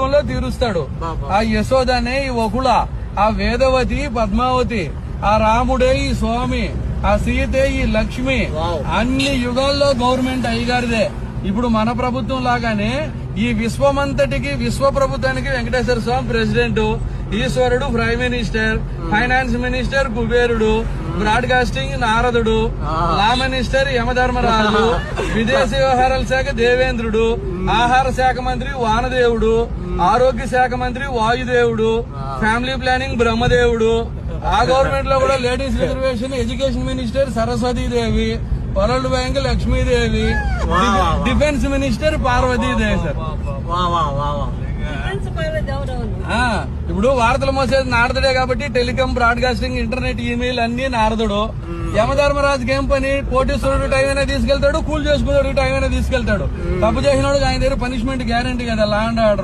కలియుగంలో తీరుస్తాడు. ఆ యశోదనే ఈ వకుళ ఆ వేదవతి పద్మావతి ఆ రాముడే ఈ స్వామి ఆ సీతే ఈ లక్ష్మి. అన్ని యుగాల్లో గవర్నమెంట్ అయ్యగారిదే. ఇప్పుడు మన ప్రభుత్వం లాగానే ఈ విశ్వమంతటికి విశ్వ ప్రభుత్వానికి వెంకటేశ్వర స్వామి ప్రెసిడెంట్. ఈశ్వరుడు ప్రైమ్ మినిస్టర్ ఫైనాన్స్ మినిస్టర్ కుబేరుడు బ్రాడ్కాస్టింగ్ నారదుడు లా మినిస్టర్ యమధర్మరాజు విదేశీ వ్యవహారాల శాఖ దేవేంద్రుడు ఆహార శాఖ మంత్రి వానదేవుడు ఆరోగ్య శాఖ మంత్రి వాయుదేవుడు ఫ్యామిలీ ప్లానింగ్ బ్రహ్మదేవుడు ఆ గవర్నమెంట్ లో కూడా ladies reservation education minister Saraswatidevi world bank Lakshmidevi defence minister Parvatidevi sir ఇప్పుడు వార్తలు మోసేది నారదుడే కాబట్టి టెలికాం బ్రాడ్కాస్టింగ్ ఇంటర్నెట్ ఈమెయిల్ అన్ని నారదుడు. యమధర్మరాజుకి ఏం పని కోటేశ్వరుడు టైం అయినా తీసుకెళ్తాడు కూల్ చేసుకున్నాడు టైం అయినా తీసుకెళ్తాడు. తప్పు చేసినోడు ఆయన దగ్గర పనిష్మెంట్ గ్యారంటీ కదా లా అండ్ ఆర్డర్